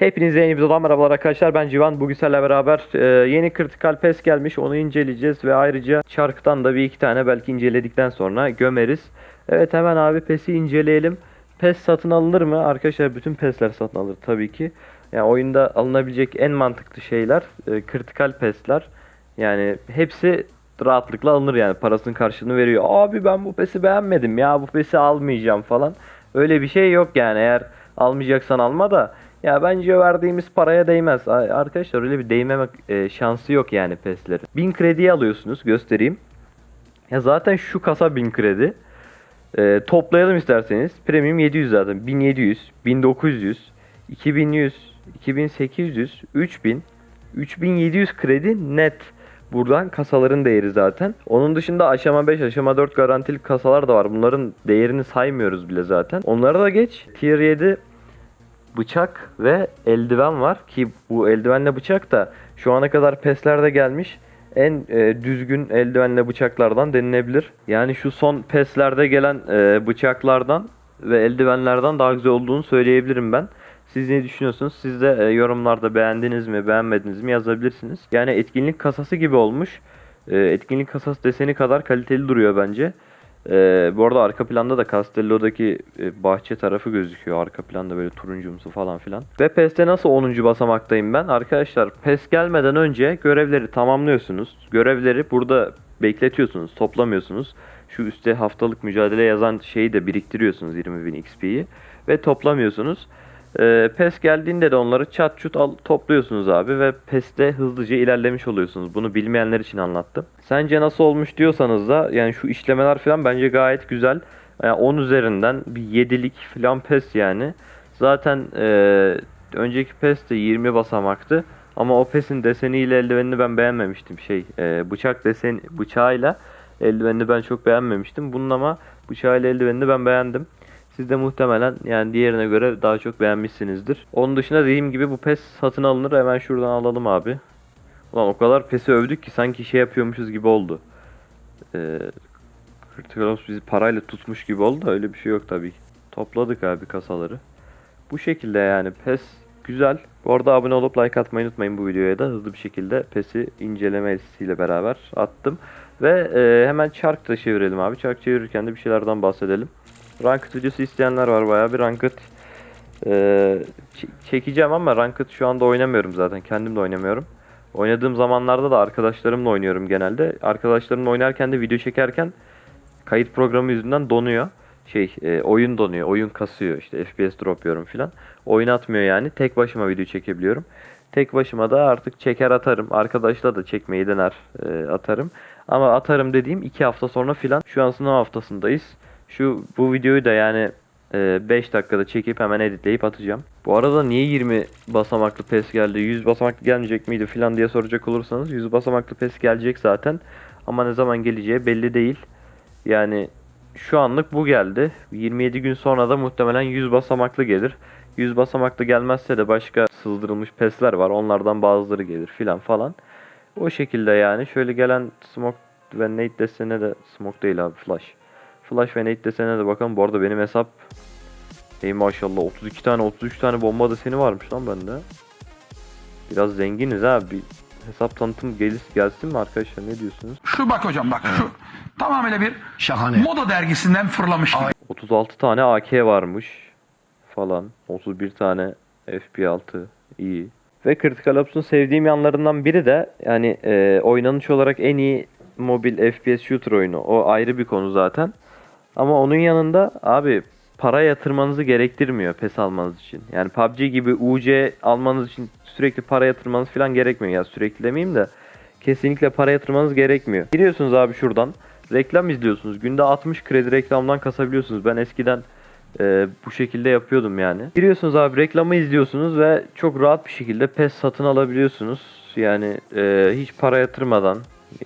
Hepinize yeni bir videodan merhabalar arkadaşlar. Ben Civan. Bugün sizlerle beraber e, yeni kritikal pes gelmiş. Onu inceleyeceğiz ve ayrıca çarktan da bir iki tane belki inceledikten sonra gömeriz. Evet hemen abi pesi inceleyelim. Pes satın alınır mı? Arkadaşlar bütün pesler satın alır tabii ki. Yani oyunda alınabilecek en mantıklı şeyler e, kritikal pesler. Yani hepsi rahatlıkla alınır yani parasının karşılığını veriyor. Abi ben bu pesi beğenmedim ya bu pesi almayacağım falan. Öyle bir şey yok yani eğer almayacaksan alma da ya bence verdiğimiz paraya değmez. Arkadaşlar öyle bir değmeme e, şansı yok yani peslerin. 1000 krediye alıyorsunuz göstereyim. Ya zaten şu kasa 1000 kredi. E, toplayalım isterseniz. Premium 700 zaten. 1700, 1900, 2100, 2800, 3000, 3700 kredi net. Buradan kasaların değeri zaten. Onun dışında aşama 5, aşama 4 garantili kasalar da var. Bunların değerini saymıyoruz bile zaten. Onlara da geç. Tier 7 bıçak ve eldiven var ki bu eldivenle bıçak da şu ana kadar peslerde gelmiş en e, düzgün eldivenle bıçaklardan denilebilir. Yani şu son peslerde gelen e, bıçaklardan ve eldivenlerden daha güzel olduğunu söyleyebilirim ben. Siz ne düşünüyorsunuz? Siz de e, yorumlarda beğendiniz mi, beğenmediniz mi yazabilirsiniz. Yani etkinlik kasası gibi olmuş. E, etkinlik kasası deseni kadar kaliteli duruyor bence. Ee, bu arada arka planda da Castello'daki e, bahçe tarafı gözüküyor. Arka planda böyle turuncumsu falan filan. Ve PES'te nasıl 10. basamaktayım ben? Arkadaşlar PES gelmeden önce görevleri tamamlıyorsunuz. Görevleri burada bekletiyorsunuz, toplamıyorsunuz. Şu üstte haftalık mücadele yazan şeyi de biriktiriyorsunuz 20.000 XP'yi ve toplamıyorsunuz. Ee, PES geldiğinde de onları çat çut al, topluyorsunuz abi ve PES'te hızlıca ilerlemiş oluyorsunuz. Bunu bilmeyenler için anlattım. Sence nasıl olmuş diyorsanız da yani şu işlemeler falan bence gayet güzel. Yani 10 üzerinden bir 7'lik falan PES yani. Zaten e, önceki PES de 20 basamaktı. Ama o PES'in deseniyle eldivenini ben beğenmemiştim. Şey e, bıçak desen bıçağıyla eldivenini ben çok beğenmemiştim. Bunun ama bıçağıyla eldivenini ben beğendim. Siz de muhtemelen yani diğerine göre daha çok beğenmişsinizdir. Onun dışında dediğim gibi bu pes satın alınır. Hemen şuradan alalım abi. Ulan o kadar pesi övdük ki sanki şey yapıyormuşuz gibi oldu. Ee, Critical bizi parayla tutmuş gibi oldu da öyle bir şey yok tabii ki. Topladık abi kasaları. Bu şekilde yani pes güzel. Bu arada abone olup like atmayı unutmayın bu videoya da hızlı bir şekilde PES'i incelemesiyle beraber attım. Ve e, hemen çark da çevirelim abi. Çark çevirirken de bir şeylerden bahsedelim. Ranked videosu isteyenler var bayağı bir Ranked e, ç- çekeceğim ama Ranked şu anda oynamıyorum zaten. Kendim de oynamıyorum. Oynadığım zamanlarda da arkadaşlarımla oynuyorum genelde. Arkadaşlarımla oynarken de video çekerken kayıt programı yüzünden donuyor. Şey e, oyun donuyor, oyun kasıyor işte FPS drop yiyorum filan. Oyun atmıyor yani. Tek başıma video çekebiliyorum. Tek başıma da artık çeker atarım. Arkadaşla da çekmeyi dener e, atarım. Ama atarım dediğim 2 hafta sonra filan. Şu an sınav haftasındayız. Şu bu videoyu da yani 5 dakikada çekip hemen editleyip atacağım. Bu arada niye 20 basamaklı pes geldi? 100 basamaklı gelmeyecek miydi filan diye soracak olursanız 100 basamaklı pes gelecek zaten. Ama ne zaman geleceği belli değil. Yani şu anlık bu geldi. 27 gün sonra da muhtemelen 100 basamaklı gelir. 100 basamaklı gelmezse de başka sızdırılmış pesler var. Onlardan bazıları gelir filan falan. O şekilde yani. Şöyle gelen smoke ve nade desene de smoke değil abi flash. Flash ve nade desene de bakalım. Bu arada benim hesap Ey maşallah 32 tane 33 tane bomba deseni varmış lan bende. Biraz zenginiz ha. Bir hesap tanıtım gelir, gelsin mi arkadaşlar ne diyorsunuz? Şu bak hocam bak şu tamamıyla bir Şahane. moda dergisinden fırlamış gibi. 36 tane AK varmış falan. 31 tane FP6 iyi. Ve Critical Ops'un sevdiğim yanlarından biri de yani e, oynanış olarak en iyi mobil FPS shooter oyunu. O ayrı bir konu zaten. Ama onun yanında abi para yatırmanızı gerektirmiyor PES almanız için. Yani PUBG gibi UC almanız için sürekli para yatırmanız falan gerekmiyor. Ya sürekli demeyeyim de kesinlikle para yatırmanız gerekmiyor. Giriyorsunuz abi şuradan. Reklam izliyorsunuz. Günde 60 kredi reklamdan kasabiliyorsunuz. Ben eskiden e, bu şekilde yapıyordum yani. Giriyorsunuz abi reklamı izliyorsunuz ve çok rahat bir şekilde PES satın alabiliyorsunuz. Yani e, hiç para yatırmadan.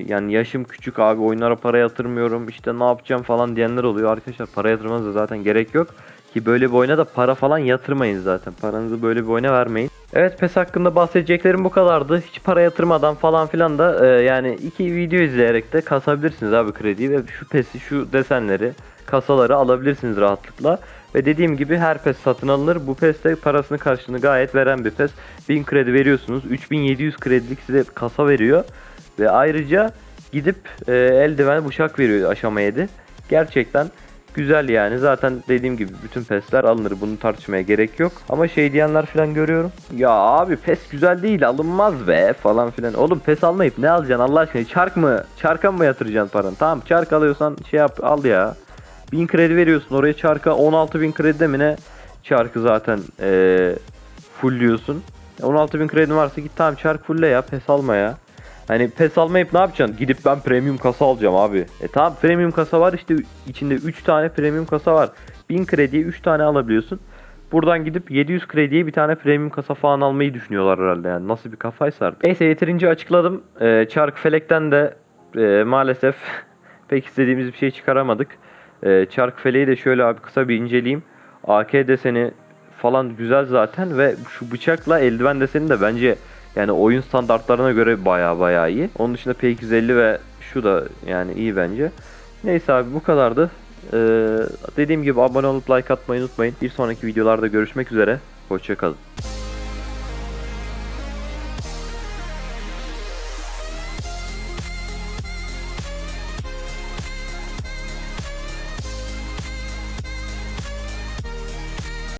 Yani yaşım küçük abi oyunlara para yatırmıyorum işte ne yapacağım falan diyenler oluyor. Arkadaşlar para yatırmanıza zaten gerek yok. Ki böyle bir oyuna da para falan yatırmayın zaten. Paranızı böyle bir oyuna vermeyin. Evet PES hakkında bahsedeceklerim bu kadardı. Hiç para yatırmadan falan filan da e, yani iki video izleyerek de kasabilirsiniz abi krediyi ve şu PES'i şu desenleri kasaları alabilirsiniz rahatlıkla. Ve dediğim gibi her PES satın alınır. Bu PES de parasını karşılığını gayet veren bir PES. 1000 kredi veriyorsunuz. 3700 kredilik size kasa veriyor. Ve ayrıca gidip e, eldiven bıçak veriyor aşama 7. Gerçekten güzel yani. Zaten dediğim gibi bütün PES'ler alınır. Bunu tartışmaya gerek yok. Ama şey diyenler falan görüyorum. Ya abi PES güzel değil alınmaz be falan filan. Oğlum PES almayıp ne alacaksın Allah aşkına? Çark mı? Çarka mı yatıracaksın paranı? Tamam çark alıyorsan şey yap al ya. 1000 kredi veriyorsun oraya çarka 16.000 kredi de mi ne? Çarkı zaten eee fullliyorsun. 16.000 kredin varsa git tamam çark fulle ya pes alma ya. Hani pes almayıp ne yapacaksın? Gidip ben premium kasa alacağım abi. E tamam premium kasa var işte içinde 3 tane premium kasa var. 1000 krediye 3 tane alabiliyorsun. Buradan gidip 700 krediye bir tane premium kasa falan almayı düşünüyorlar herhalde yani. Nasıl bir kafaysa artık. Neyse yeterince açıkladım. Ee, Çark Felek'ten de e, maalesef pek istediğimiz bir şey çıkaramadık. Ee, Çark Felek'i de şöyle abi kısa bir inceleyeyim. AK deseni falan güzel zaten ve şu bıçakla eldiven deseni de bence yani oyun standartlarına göre baya baya iyi. Onun dışında P250 ve şu da yani iyi bence. Neyse abi bu kadardı. Ee, dediğim gibi abone olup like atmayı unutmayın. Bir sonraki videolarda görüşmek üzere. Hoşçakalın.